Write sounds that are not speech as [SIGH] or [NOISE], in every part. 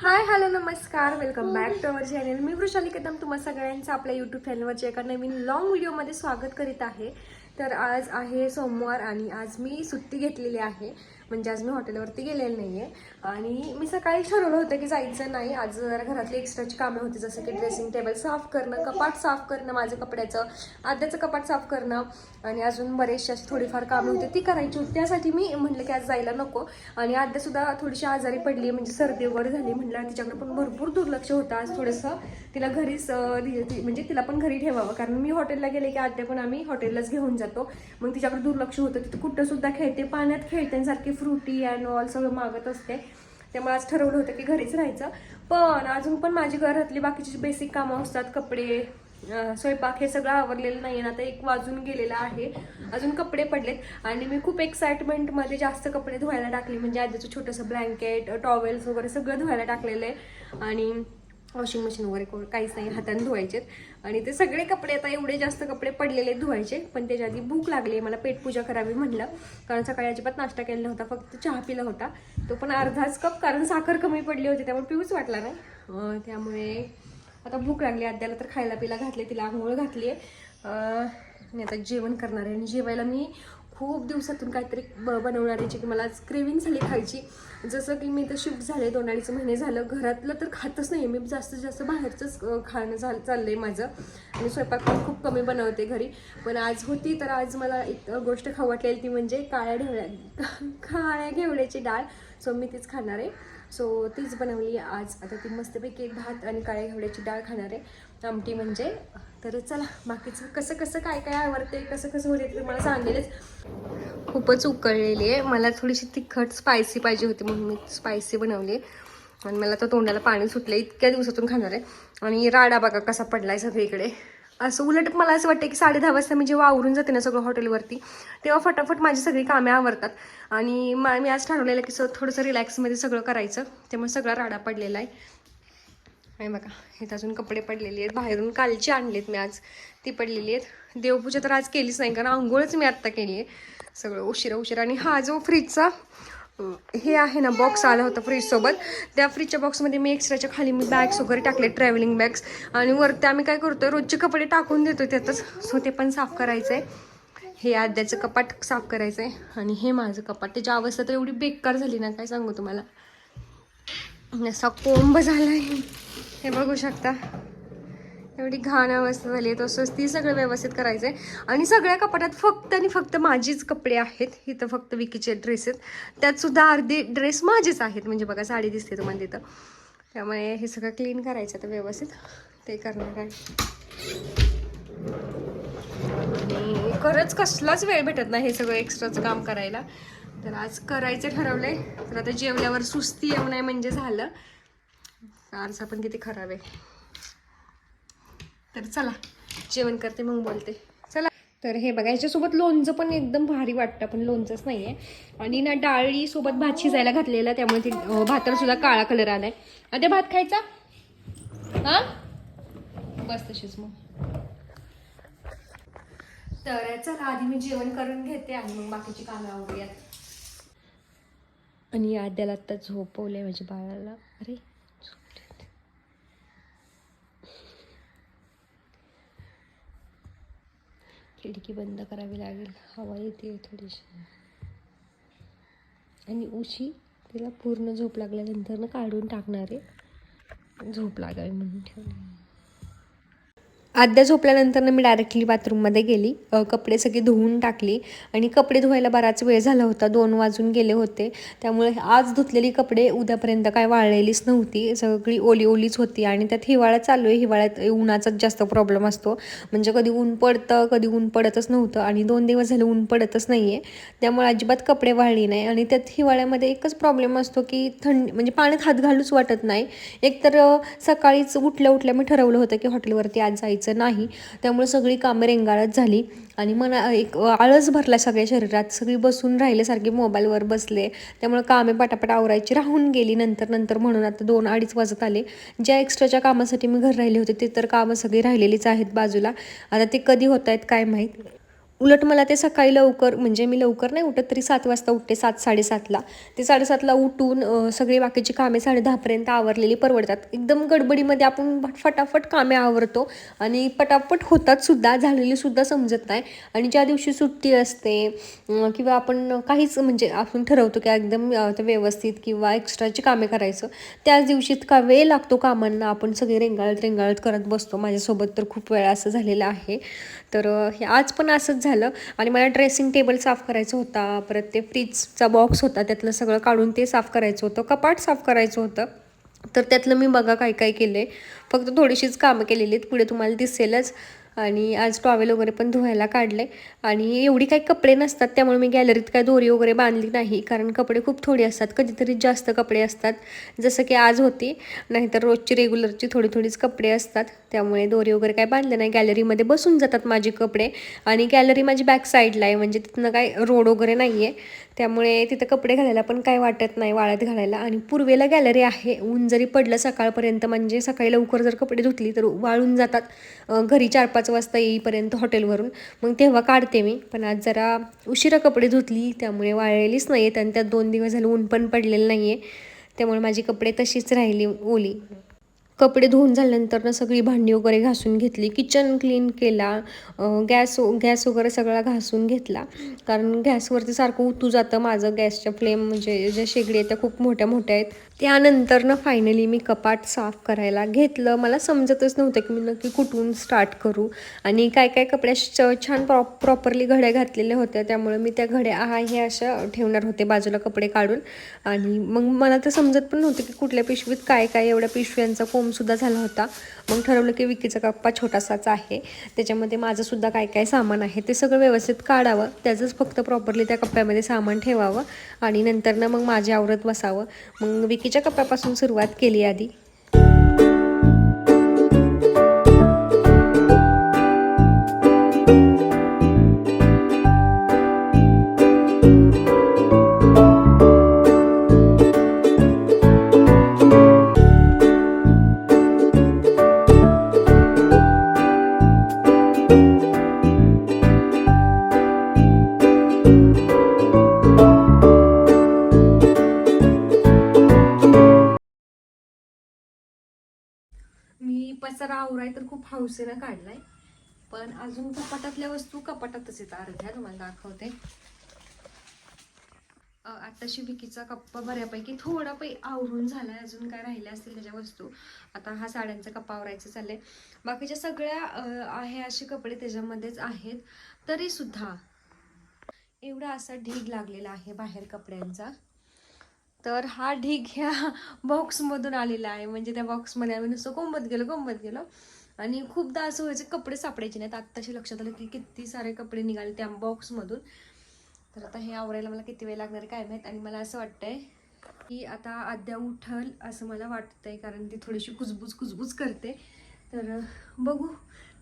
हाय hello नमस्कार. Welcome back to our channel मी वृषाली कदम तुम्हा सगळ्यांचं आपल्या यूट्यूब चॅनलवरच्या एका नवीन लॉंग व्हिडिओमध्ये स्वागत करीत आहे. तर आज आहे सोमवार आणि आज मी सुट्टी घेतलेली आहे. म्हणजे आज मी हॉटेलवरती गेलेलं नाही आहे आणि मी सकाळी ठरवलं होतं की जायचं नाही. आज जरा घरातली एक्स्ट्राची कामे होती जसं की ड्रेसिंग टेबल साफ करणं कपाट साफ करणं माझं कपड्याचं आद्याचं कपाट साफ करणं. आणि अजून बरेचशी अशी थोडीफार कामे होती ती करायची होती. त्यासाठी मी म्हटलं की आज जायला नको. आणि आद्यासुद्धा थोडीशी आजारी पडली म्हणजे सर्दी वगैरे झाली म्हटलं तिच्याकडे पण भरपूर दुर्लक्ष होतं. आज थोडंसं तिला घरीच म्हणजे तिला पण घरी ठेवावं. कारण मी हॉटेलला गेले की आद्या पण आम्ही हॉटेललाच घेऊन जातो. मग तिच्याकडे दुर्लक्ष होतं. तिथं कुठंसुद्धा खेळते पाण्यात खेळते आणि सारखी फ्रुटी अँड ऑल सगळं मागत असते. त्यामुळे आज ठरवलं होतं की घरीच राहायचं. पण अजून पण माझी घरातली बाकीची बेसिक कामं असतात कपडे स्वयंपाक हे सगळं आवरलेलं नाही आता एक वाजून गेलेला आहे. अजून कपडे पडलेत. आणि मी खूप एक्साइटमेंटमध्ये जास्त कपडे धुवायला टाकले. म्हणजे आधीचं छोटंसं ब्लँकेट टॉवेल्स वगैरे सगळं धुवायला टाकलेलं आहे. आणि वॉशिंग मशीन वगैरे को- काहीच नाही हाताने धुवायचे आणि ते सगळे कपडे आता एवढे जास्त कपडे पडलेले आहेत धुवायचे पण त्याच्या आधी भूक लागली मला पेटपूजा करावी म्हटलं कारण सकाळी अजिबात नाश्ता केलेला होता फक्त चहा पिला होता. तो पण अर्धाच कप कारण साखर कमी पडली होती त्यामुळे पिऊच वाटला नाही. त्यामुळे आता भूक लागली अद्याला तर खायला पिला घातले तिला आंघोळ घातली आहे आता जेवण करणार आहे आणि जेवायला मी खूप दिवसातून काहीतरी ब बनवणार आहे की मला आज क्रेविंग झाली खायची. जसं की मी तर शिफ्ट झाले दोन अडीच महिने झालं. घरातलं तर खातच नाही मी जास्तीत जास्त बाहेरचंच खाणं झालं चाललं आहे माझं. आणि स्वयंपाक पण खूप कमी बनवते घरी. पण आज होती तर आज मला एक गोष्ट खाऊ वाटलेली ती म्हणजे काळ्या ढेवळ्या [LAUGHS] काळ्या घेवड्याची डाळ. सो मी तीच खाणार आहे. सो तीच बनवली आज. आता ती मस्तपैकी एक भात आणि काळ्या घेवड्याची डाळ खाणार आहे. आमटी म्हणजे. तर चला बाकीचं कसं कसं काय काय आवडते कसं कसं होते ते मला सांगेलच. खूपच उकळलेली आहे. मला थोडीशी तिखट स्पायसी पाहिजे होती म्हणून मी स्पायसी बनवली. आणि मला तर तोंडाला पाणी सुटलं इतक्या दिवसातून खाणार आहे. आणि राडा बघा कसा पडलाय सगळीकडे. असं उलट मला असं वाटतं की साडे दहा वाजता मी जेव्हा आवरून जाते ना सगळं हॉटेलवरती तेव्हा फटाफट माझी सगळी कामे आवरतात. आणि मा मी आज ठरवलेलं की स थोडंसं रिलॅक्समध्ये सगळं करायचं. त्यामुळे सगळा राडा पडलेला आहे. आणि बघा हे अजून कपडे पडलेले आहेत. बाहेरून कालची आणलेत मी आज. ती पडलेली आहेत. देवपूजा तर आज केलीच नाही कारण आंघोळच मी आत्ता केली आहे. सगळं उशिरा उशिरा. आणि हा जो फ्रीजचा हे आहे ना बॉक्स आला होता फ्रीजसोबत त्या फ्रीजच्या बॉक्समध्ये मी एक्स्ट्राच्या खाली मी बॅग्स वगैरे टाकले ट्रॅव्हलिंग बॅग्स आणि वरती आम्ही काय करतो रोजचे कपडे टाकून देतो त्यातच. सो ते पण साफ करायचं आहे हे आद्याचं कपाट साफ करायचं आहे आणि हे माझं कपाट. त्याची अवस्था तर एवढी बेकार झाली ना काय सांगू तुम्हाला. असा कोंब आहे हे बघू शकता. एवढी घाण अवस्था झाली आहे तसंच ती सगळं व्यवस्थित करायचं आहे आणि सगळ्या कपाटात फक्त आणि फक्त माझीच कपडे आहेत. इथं फक्त विकीचे ड्रेस आहेत. त्यातसुद्धा अर्धे ड्रेस माझेच आहेत. म्हणजे बघा साडी दिसते तुम्हाला तिथं. त्यामुळे हे सगळं क्लीन करायचं तर व्यवस्थित. ते करणार आहे. आणि खरंच कसलाच वेळ भेटत नाही हे सगळं एक्स्ट्राचं काम करायला. तर आज करायचं ठरवलं आहे तर आता जेवल्यावर सुस्ती येऊ नये म्हणजे झालं. आरसा पण किती खराब आहे. तर चला जेवण करते मग बोलते. चला. तर हे बघा याच्यासोबत लोणचं पण एकदम भारी वाटतं पण लोणचंच नाही आहे आणि ना डाळीसोबत भात शिजायला घातलेला त्यामुळे ती अं, भाताला सुद्धा काळा कलर आलाय. आता भात खायचा? हा? बस तशीच मग. तर चला आधी मी जेवण करून घेते आणि मग बाकीची कामं आवडूयात आणि आद्याला आता झोपवलंय माझ्या बाळाला. अरे. खिडकी बंद करावी लागेल. हवा येते थोडीशी. आणि उशी तिला पूर्ण झोप लागल्यानंतर काढून टाकणार आहे. झोप लागावी म्हणून ठेवली. आद्या झोपल्यानंतर मी डायरेक्टली बाथरूममध्ये गेली. कपडे सगळे धुवून टाकली. आणि कपडे धुवायला बराच वेळ झाला होता. दोन वाजून गेले होते. त्यामुळे आज धुतलेली कपडे उद्यापर्यंत काय वाळलेलीच नव्हती. सगळी ओली ओलीच होती. आणि त्यात हिवाळा चालू आहे. हिवाळ्यात उन्हाचाच जास्त प्रॉब्लेम असतो. म्हणजे कधी ऊन पडतं कधी ऊन पडतच नव्हतं. आणि दोन दिवस झाले ऊन पडतच नाही आहे त्यामुळे अजिबात कपडे वाळली नाही. आणि त्यात हिवाळ्यामध्ये एकच प्रॉब्लेम असतो की थंड म्हणजे पाण्यात हात घालूच वाटत नाही. एकतर सकाळीच उठल्या उठल्या मी ठरवलं होतं की हॉटेलवरती आज जायचं. नाही. त्यामुळे सगळी कामं रेंगाळत झाली. आणि मना एक आळस भरला सगळ्या शरीरात. सगळी बसून राहिले मोबाईलवर बसले. त्यामुळे कामे पटापट आवरायची राहून गेली नंतर नंतर म्हणून आता दोन अडीच वाजत आले. ज्या एक्स्ट्राच्या कामासाठी मी घर राहिले होते ते तर कामं सगळी राहिलेलीच आहेत बाजूला. आता ते कधी होत आहेत काय माहीत? उलट मला ते सकाळी लवकर म्हणजे मी लवकर नाही उठत तरी सात वाजता उठते सात साडेसातला. ते साडेसातला उठून सगळी बाकीची कामे साडे दहापर्यंत आवरलेली परवडतात. एकदम गडबडीमध्ये आपण फटाफट कामे आवरतो आणि पटापट होतात सुद्धा झालेली सुद्धा समजत नाही. आणि ज्या दिवशी सुट्टी असते किंवा आपण काहीच म्हणजे आपण ठरवतो की एकदम व्यवस्थित किंवा एक्स्ट्राची कामे करायचं त्याच दिवशी इतका वेळ लागतो कामांना. आपण सगळे रेंगाळत रेंगाळत करत बसतो. माझ्यासोबत तर खूप वेळा असं झालेलं आहे. तर हे आज पण असंच झालं. आणि मला ड्रेसिंग टेबल साफ करायचं होता. परत ते फ्रीजचा बॉक्स होता. त्यातलं सगळं काढून ते साफ करायचं होतं. कपाट साफ करायचं होतं. तर त्यातलं मी बघा काय काय केलं आहे फक्त थोडीशीच कामं केलेली आहेत. पुढे तुम्हाला दिसेलच. आणि आज टॉवेल वगैरे पण धुवायला काढले आणि एवढी काही कपडे नसतात त्यामुळे मी गॅलरीत काय दोरी वगैरे बांधली नाही. कारण कपडे खूप थोडे असतात कधीतरी जास्त कपडे असतात. जसं की आज होती नाहीतर रोजची रेग्युलरची थोडी थोडीच कपडे असतात. त्यामुळे दोरी वगैरे काय बांधले नाही. गॅलरीमध्ये बसून जातात माझे कपडे. आणि गॅलरी माझी बॅक साईडला आहे म्हणजे तिथनं काय रोड वगैरे नाही आहे त्यामुळे तिथं कपडे घालायला पण काय वाटत नाही वाळत घालायला. आणि पूर्वेला गॅलरी आहे ऊन जरी पडलं सकाळपर्यंत म्हणजे सकाळी लवकर जर कपडे धुतली तर वाळून जातात. घरी चार पाच वाजता येईपर्यंत हॉटेलवरून. मग तेव्हा काढते मी. पण आज जरा उशिरा कपडे धुतली त्यामुळे वाळलेलीच नाही आहेत आणि त्यात दोन दिवस झालं ऊन पण पडलेलं नाही आहे त्यामुळे माझी कपडे तशीच राहिली ओली. कपडे धुवून झाल्यानंतर ना सगळी भांडी वगैरे घासून घेतली. किचन क्लीन केला. गॅस गॅस वगैरे सगळा घासून घेतला. कारण गॅसवरती सारखं उतू जातं. माझं गॅसच्या फ्लेम म्हणजे ज्या शेगडी आहेत त्या खूप मोठ्या मोठ्या आहेत. त्यानंतरनं फायनली मी कपाट साफ करायला घेतलं. मला समजतच नव्हतं की मी नक्की कुठून स्टार्ट करू. आणि काय काय कपड्या छान प्रॉ प्रॉपरली घड्या घातलेल्या होत्या. त्यामुळे मी त्या घड्या हा हे अशा ठेवणार होते बाजूला कपडे काढून. आणि मग मला तर समजत पण नव्हतं की कुठल्या पिशवीत काय काय एवढ्या पिशव्यांचा कोंबसुद्धा झाला होता. मग ठरवलं की विकीचा कप्पा छोटासाच आहे. त्याच्यामध्ये माझंसुद्धा काय काय सामान आहे ते सगळं व्यवस्थित काढावं. त्याचंच फक्त प्रॉपरली त्या कप्प्यामध्ये सामान ठेवावं. आणि नंतर ना मग माझ्या आवरत बसावं. मग विकीच्या कप्प्यापासून सुरुवात केली आधी. मी पसारा आहे तर खूप हौसेनं काढलाय. पण अजून कपाटातल्या वस्तू कपाटातच येतात. अर्ध्या तुम्हाला दाखवते. आत्ताशी विकीचा कप्पा बऱ्यापैकी थोडा पै आवरून झालाय. अजून काय राहिल्या असतील त्याच्या वस्तू. आता हा साड्यांचा कप्पा आवरायचं चाललंय. बाकीच्या सगळ्या आहे असे कपडे त्याच्यामध्येच आहेत. तरी सुद्धा एवढा असा ढीग लागलेला आहे बाहेर कपड्यांचा. तर हा ढीग ह्या बॉक्समधून आलेला आहे. म्हणजे त्या बॉक्समध्ये आम्ही नुसतं कोंबत गेलो कोंबत गेलो. आणि खूपदा असं व्हायचं कपडे सापडायचे नाहीत. आत्ताशी लक्षात आलं की किती सारे कपडे निघाले त्या बॉक्समधून तर आता हे आवरायला मला किती वेळ लागणार आहे काय माहीत. आणि मला असं वाटतंय की आता अद्या उठल असं मला वाटतंय कारण ती थोडीशी कुजबूज कुजबूज करते. तर बघू.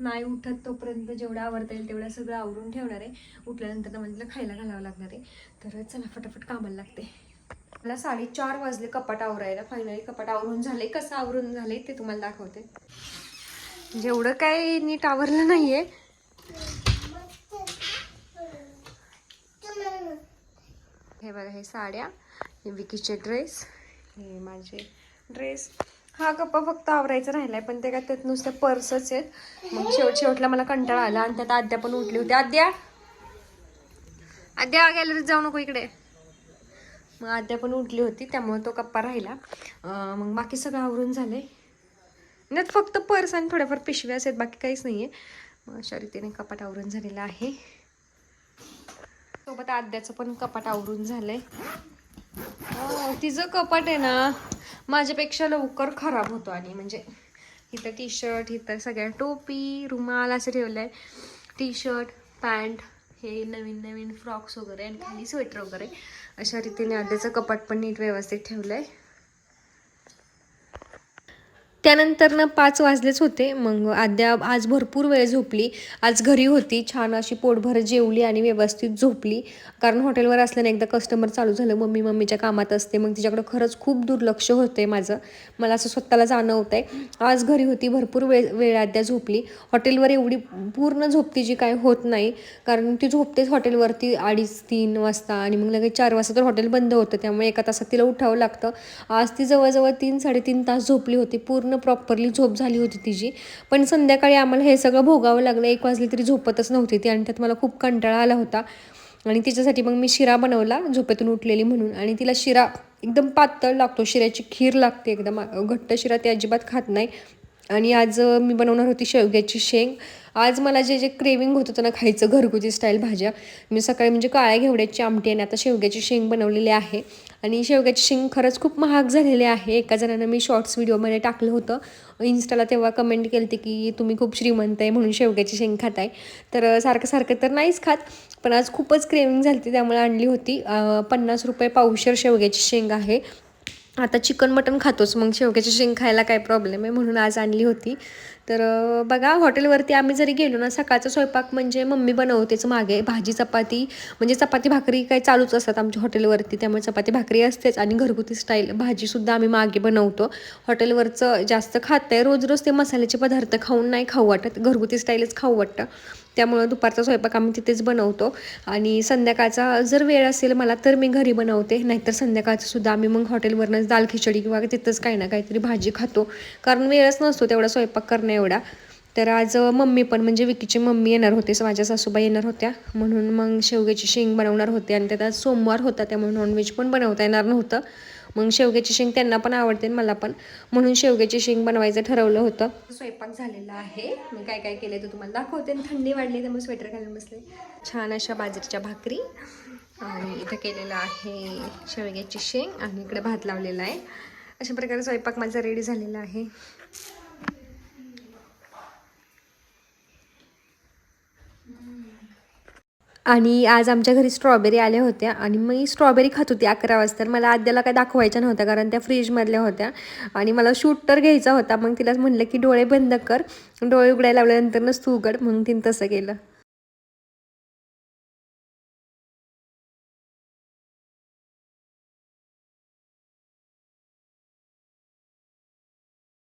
नाही उठत तोपर्यंत जेवढं आवरता येईल तेवढं सगळं आवरून ठेवणार आहे. उठल्यानंतर म्हटलं म्हणजे खायला घालावं लागणार आहे. तर चला फटाफट कामाला लागते. मला साडेचार वाजले कपाट आवरायला. फायनली कपाट आवरून झाले. कसं आवरून झाले ते तुम्हाला दाखवते. म्हणजे जेवढं काय नीट आवरलं नाहीये. हे बघा हे साड्या हे विकीचे ड्रेस हे माझे ड्रेस हा कप्पा फक्त आवरायचा राहिलाय पण ते काय त्यात नुसते पर्सच आहेत. मग शेवट शेवटला मला कंटाळा आला आणि त्यात आद्या पण उठली होती. आद्या! आद्या गॅलरीत जाऊ नको इकडे. मग आद्या पण उठली होती त्यामुळे तो कप्पा राहिला. मग बाकी सगळं आवरून झालंय. त्यात फक्त पर्स आणि थोड्याफार पिशव्या आहेत बाकी काहीच नाही मग अशा रीतीने कपाट आवरून झालेलं आहे. सोबत आद्याचं पण कपाट आवरून झालंय. अं, तिचं कपाट आहे ना माझ्यापेक्षा लवकर खराब होतो आणि म्हणजे इथं टी शर्ट इथं सगळ्या टोपी रुमाल असं ठेवलंय. टी शर्ट पॅन्ट हे नवीन नवीन फ्रॉक्स वगैरे आणि खाली स्वेटर वगैरे अशा रीतीने आद्याचं कपाट पण नीट व्यवस्थित ठेवलं आहे ना पाच वाजलेच होते. मग आद्या आज भरपूर वेळ झोपली. आज घरी होती. छान अशी पोटभर जेवली आणि व्यवस्थित झोपली. कारण हॉटेलवर असल्याने एकदा कस्टमर चालू झालं. मम्मी मम्मीच्या कामात असते. मग तिच्याकडं खरंच खूप दुर्लक्ष होते माझं. मला असं स्वतःला जाणवत आहे आज घरी होती. भरपूर वेळ वेळ आद्या झोपली. हॉटेलवर एवढी पूर्ण झोप तिची काय होत नाही. कारण ती झोपतेच हॉटेलवरती अडीच तीन वाजता आणि मग लगेच चार वाजता तर हॉटेल बंद होतं. त्यामुळे एका तासात तिला उठावं लागतं. आज ती जवळजवळ तीन साडेतीन तास झोपली होती. पूर्ण प्रॉपरली झोप झाली होती तिची. पण संध्याकाळी आम्हाला हे सगळं भोगावं लागलं. एक वाजली तरी झोपतच नव्हती ती आणि त्यात मला खूप कंटाळा आला होता. आणि तिच्यासाठी मग मी शिरा बनवला झोपेतून उठलेली म्हणून. आणि तिला शिरा एकदम पातळ लागतो. शिऱ्याची खीर लागते एकदम. घट्ट शिरा ती अजिबात खात नाही. आणि आज मी बनवणार होती शेवग्याची शेंग. आज मला जे जे क्रेविंग होत होतं ना खायचं घरगुती स्टाईल भाज्या मी सकाळी म्हणजे काळ्या घेवड्याची आमटी आणि आता शेवग्याची शेंग बनवलेली आहे. आणि शेवग्याची शेंग खरंच खूप महाग झालेली आहे. एका जणानं मी शॉर्ट्स व्हिडिओमध्ये टाकलं होतं. इन्स्टाला तेव्हा कमेंट केली होती की तुम्ही खूप श्रीमंत आहे म्हणून शेवग्याची शेंग खाताय. तर सारखं सारखं तर नाहीच खात पण आज खूपच क्रेविंग झाली होती त्यामुळे आणली होती. पन्नास रुपये पावशर शेवग्याची शेंग आहे. आता चिकन मटन खातोच. मग शेवग्याची शेंग खायला काय प्रॉब्लेम आहे म्हणून आज आणली होती. तर बघा हॉटेलवरती आम्ही जरी गेलो ना सकाळचा स्वयंपाक म्हणजे मम्मी बनवतेच मागे. भाजी चपाती म्हणजे चपाती भाकरी काय चालूच असतात आमच्या हॉटेलवरती त्यामुळे चपाती भाकरी असतेच आणि घरगुती स्टाईल भाजीसुद्धा आम्ही मागे बनवतो. हॉटेलवरचं जास्त खात आहे रोज रोज ते मसाल्याचे पदार्थ खाऊन नाही खाऊ वाटत. घरगुती स्टाईलच खाऊ वाटतं. त्यामुळं दुपारचा स्वयंपाक आम्ही तिथेच बनवतो. आणि संध्याकाळचा जर वेळ असेल मला तर मी घरी बनवते. नाहीतर संध्याकाळचं सुद्धा आम्ही मग हॉटेलवरनंच दाल खिचडी किंवा तिथंच काही ना काहीतरी भाजी खातो. कारण वेळच नसतो तेवढा स्वयंपाक करणं एवढा. तर आज मम्मी पण म्हणजे विकीची मम्मी येणार होते. माझ्या सासूबाई येणार होत्या. म्हणून मग शेवग्याची शेंग बनवणार होते. आणि त्यात आज सोमवार होता त्यामुळे नॉनव्हेज पण बनवता येणार नव्हतं. मग शेवग्याची शेंग त्यांना पण आवडते मला पण. म्हणून शेवग्याची शेंग बनवायचं ठरवलं होतं. स्वयंपाक झालेला आहे. मी काय काय केलं ते तुम्हाला दाखवते. थंडी वाढली त्यामुळे स्वेटर घालून बसले. छान अशा बाजरीच्या भाकरी. आणि इथं केलेलं आहे शेवग्याची शेंग. आणि इकडे भात लावलेला आहे. अशा प्रकारे स्वयंपाक माझा रेडी झालेला आहे. आणि आज आमच्या घरी स्ट्रॉबेरी आल्या होत्या आणि मी स्ट्रॉबेरी खात होती अकरा वाजता. तर मला आद्याला काय दाखवायच्या नव्हत्या कारण त्या फ्रीजमधल्या होत्या. आणि मला शूट तर घ्यायचा होता. मग तिला म्हणलं की डोळे बंद कर. डोळे उघडायला लावल्यानंतरच तू उघड. म्हणून तिने तसं केलं.